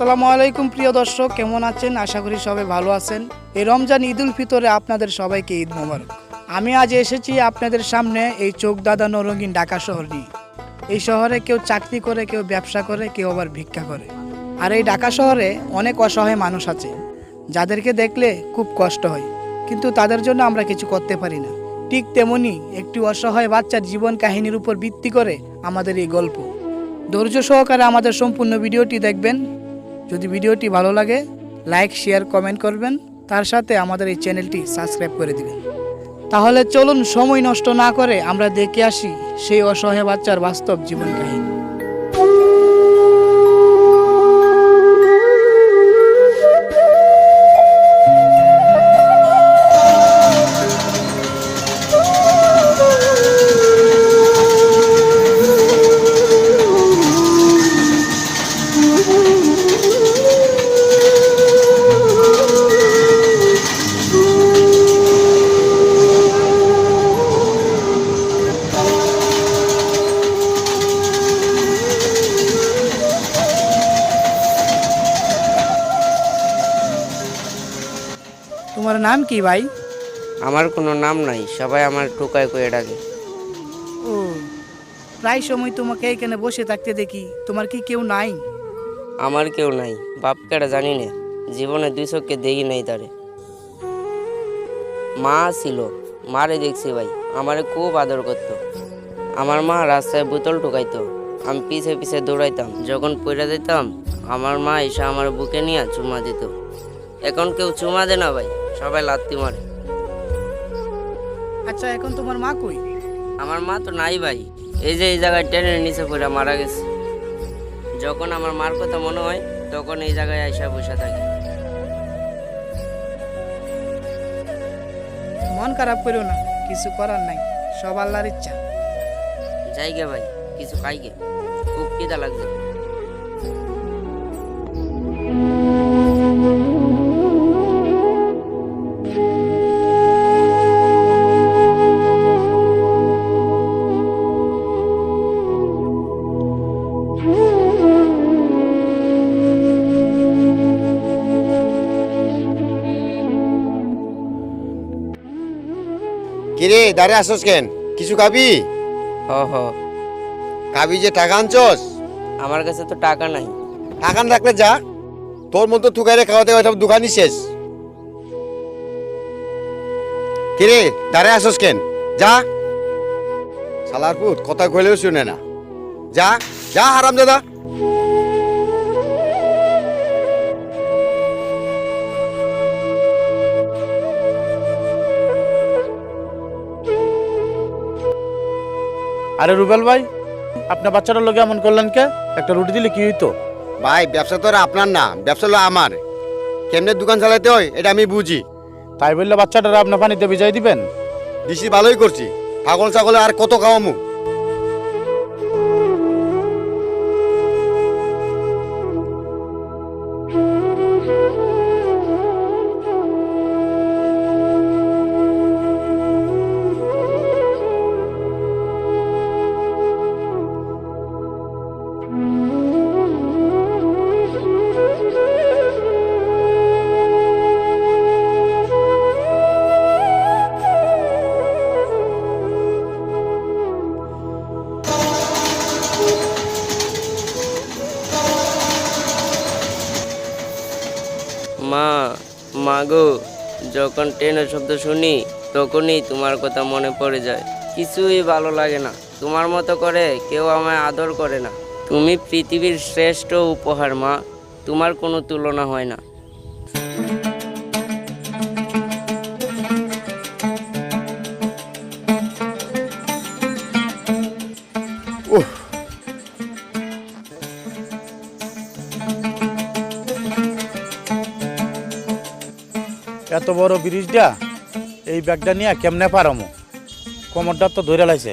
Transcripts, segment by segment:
আসসালামু আলাইকুম প্রিয় দর্শক, কেমন আছেন? আশা করি সবাই ভালো আছেন। এই রমজান ঈদ উল ফিতরে আপনাদের সবাইকে ঈদ মোবারক। আমি আজ এসেছি আপনাদের সামনে এই চোখ দাদানো রঙিন ঢাকা শহর নিয়ে। এই শহরে কেউ চাকরি করে, কেউ ব্যবসা করে, কেউ আবার ভিক্ষা করে। আর এই ঢাকা শহরে অনেক অসহায় মানুষ আছে, যাদেরকে দেখলে খুব কষ্ট হয়। কিন্তু তাদের জন্য আমরা কিছু করতে পারি না। ঠিক তেমনি একটি অসহায় বাচ্চার জীবন কাহিনীর উপর ভিত্তি করে আমাদের এই গল্প। ধৈর্য সহকারে আমাদের সম্পূর্ণ ভিডিওটি দেখবেন। যদি ভিডিওটি ভালো লাগে লাইক শেয়ার কমেন্ট করবেন। তার সাথে আমাদের এই চ্যানেলটি সাবস্ক্রাইব করে দিবেন। তাহলে চলুন সময় নষ্ট না করে আমরা দেখে আসি সেই অসহায় বাচ্চার বাস্তব জীবন কাহিনী। নাম কি ভাই? আমার কোনো নাম নাই সবাই আমার টোকায় কয়ে ডাকে। ও প্রায় সময় তোমাকে এখানে বসে থাকতে দেখি তোমার কি কেউ নাই? আমার কেউ নাই বাপকেটা জানি না জীবনে দুই চোখকে দেখি নাই তারে। মা ছিল মারে দেখছি ভাই আমারে খুব আদর করতো। আমার মা রাস্তায় বোতল ঢুকাইতো আমি পিছে পিছে দৌড়াইতাম যখন পড়ে যেতাম আমার মা এসে আমার বুকে নিয়ে চুমা দিত। এখন কেউ চুমা দে না ভাই সবাই লাত্তি মারে। আচ্ছা এখন তোমার মা কই? আমার মা তো নাই ভাই এই যে এই জায়গায় ট্রেনের নিচে পড়ে মারা গেছে। যখন আমার মার কথা মনে হয় তখন এই জায়গায় আইসা বসে থাকি। মন খারাপ করো না কিছু করার নাই সব আল্লাহর ইচ্ছা। যাই গে ভাই কিছু খাই গে খুব খিদা লাগছে কিরে দাঁড়িয়ে আসস কেন? কিছু খাবি? হ হ। খাবি যে টাকা আনছস? আমার কাছে তো টাকা নাই। টাকা না রাখলে যা। তোর মতো থুকাইরে খাওয়াতে খাওয়াতে দোকানই শেষ। কিরে দাঁড়িয়ে আসস কেন? যা। সালার পুত কথা কইলেও শুনে না। যা যা হারাম দাদা আরে রুবেল ভাই আপনার বাচ্চাটার লোক এমন করলেন কে? একটা রুটি দিলে কি হইতো? ভাই ব্যবসা তো আর আপনার না ব্যবসা হলো আমার। কেমনে দোকান চালাইতে হয় এটা আমি বুঝি। তাই বললে বাচ্চাটারা আপনার পানিতে ভিজাই দিবেন? দিছি ভালোই করছি। ছাগল ছাগলে আর কত খাওয়ামু? মা গো, যখন ট্রেনের শব্দ শুনি, তখনই তোমার কথা মনে পড়ে যায়। কিছুই ভালো লাগে না। তোমার মতো করে কেউ আমায় আদর করে না। তুমি পৃথিবীর শ্রেষ্ঠ উপহার মা। তোমার কোনো তুলনা হয় না। এত বড় ব্রিজটা এই ব্যাগটা নিয়ে কেমনে পারমো? কোমরটা তো ধরে লাইছে।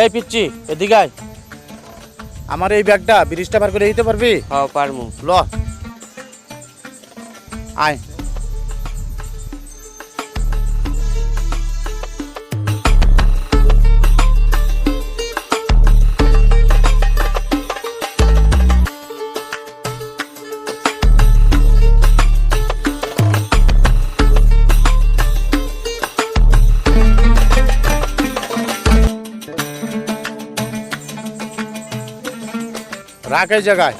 এই পিচ্ছি এদিকে আয়। আমার এই ব্যাগটা ব্রিজটা পার করে দিতে পারবি? হ পারমু। ল। আয়। রাখ এই জায়গায়।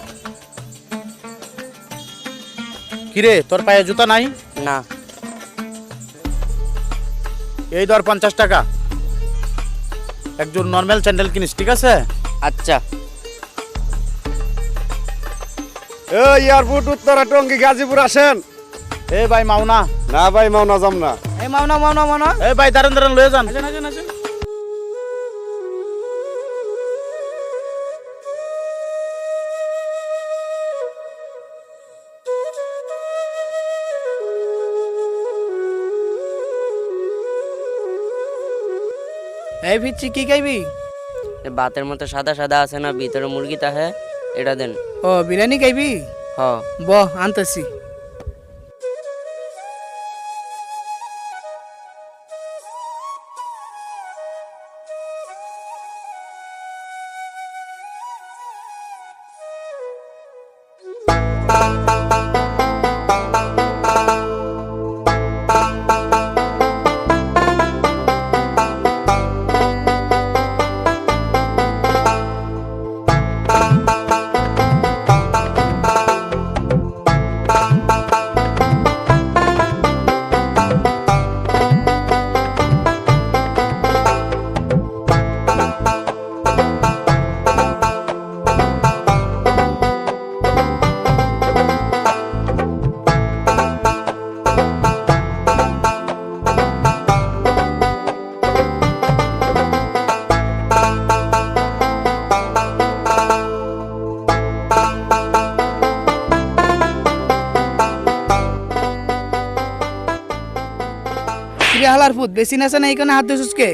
কিরে তোর পায়ে জুতা নাই? না। এই ধর পঞ্চাশ টাকা। একজন নর্মাল স্যান্ডেল কিনিস ঠিক আছে? আচ্ছা। এয়ারপোর্ট উত্তরা টঙ্গি গাজীপুর আসেন। এ ভাই মাওনা। না ভাই মাওনা যাম না। এই মাওনা মাওনা মাওনা। এ ভাই দাঁড়ান দাঁড়ান লয়ে যান। আসেন আসেন আসেন। এই ভিচ্ছি কি খাইবি? বাতের ভাতের মতো সাদা সাদা আছে না ভিতরে মুরগি তাহে এটা দেন। ও বিরিয়ানি খাইবি? হ। ব আনতেছি। হালার ফুট বেশি নাছে না এইখানে হাত দিছিস কে?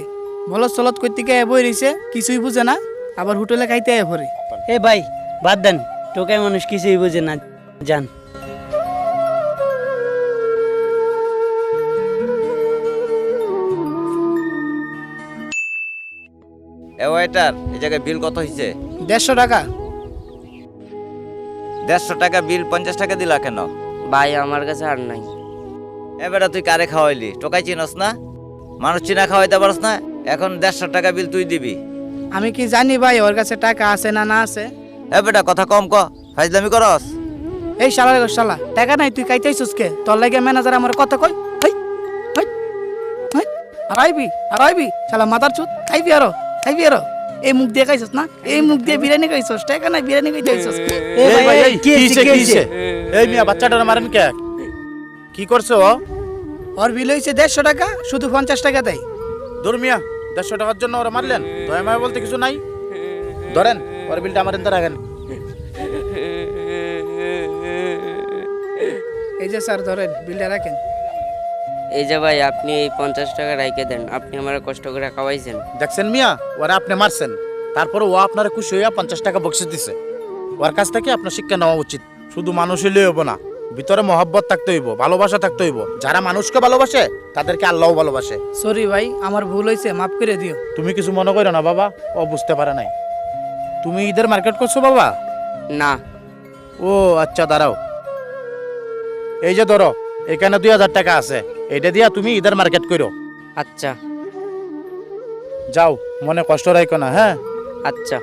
বলত চলত করতে কে বই রইছে কিছুই বুঝে না আবার হোটেলে খাইতে আয় পরে এ ভাই বাদ দেন টোকাই মানুষ কিছুই বোঝে না যান। এ ওয়েটার এই জায়গায় বিল কত হয়েছে দেড়শো টাকা। দেড়শো টাকা বিল পঞ্চাশ টাকা দিলা কেন? ভাই আমার কাছে আর নাই। এবারে তুই কারে খাওয়াইলি টোকাই চিনস না মানুষ চিনা খাওয়াইতে পারস না এখন দেড়শো টাকা বিল তুই দিবি আমি কি জানি ভাই ওর কাছে টাকা আছে না না আছে এ বেটা কথা কম ক ফাইজলামি করস এই শালা রে শালা টাকা নাই তুই খাইতে আইছিস কে তোর লাগে ম্যানেজার আমার কথা কই হই হই হই আর আইবি আর শালা মাথার চুত খাইবি আরও খাইবি আরও এই মুখ দিয়ে খাইছস না এই মুখ দিয়ে বিরিয়ানি খাইছস টাকা নাই বিরিয়ানি খাইতে আইছস এই ভাই, এই, কি কিসে কি এই মিয়া বাচ্চাটার মারেন কে কি করছ ওর বিল হইছে দেড়শো টাকা শুধু পঞ্চাশ টাকা দেয়। দূর মিয়া দেড়শো টাকার জন্য ওরা মারলেন। দয়া মায়া বলতে কিছু নাই। ধরেন ওর বিলটা আমার এনতে রাখেন। এই যে স্যার ধরেন বিলটা রাখেন। এই যে ভাই আপনি এই পঞ্চাশ টাকা রাইকে দেন। আপনি আমার কষ্ট করে খাওয়াইছেন। দেখছেন মিয়া ওরা আপনি মারছেন। তারপরে ও আপনার খুশি হইয়া পঞ্চাশ টাকা বকশিস দিছে। ওর কাছ থেকে আপনার শিক্ষা নেওয়া উচিত। শুধু মানুষ হইলে হইব না। ভিতরে মহব্বত থাকতে হইব ভালোবাসা থাকতে হইব। যারা মানুষকে ভালোবাসে তাদেরকে আল্লাহ ভালোবাসে। সরি ভাই আমার ভুল হয়েছে মাফ করে দিও। তুমি কিছু মনে করো না বাবা ও বুঝতে পারে নাই। তুমি ঈদের মার্কেট করছ বাবা? না। ও আচ্ছা দাঁড়াও। এই যে ধরো এখানে দুই হাজার টাকা আছে। এটা দিয়া তুমি ঈদের মার্কেট করো। আচ্ছা। যাও মনে কষ্ট রাখো না হ্যাঁ? আচ্ছা।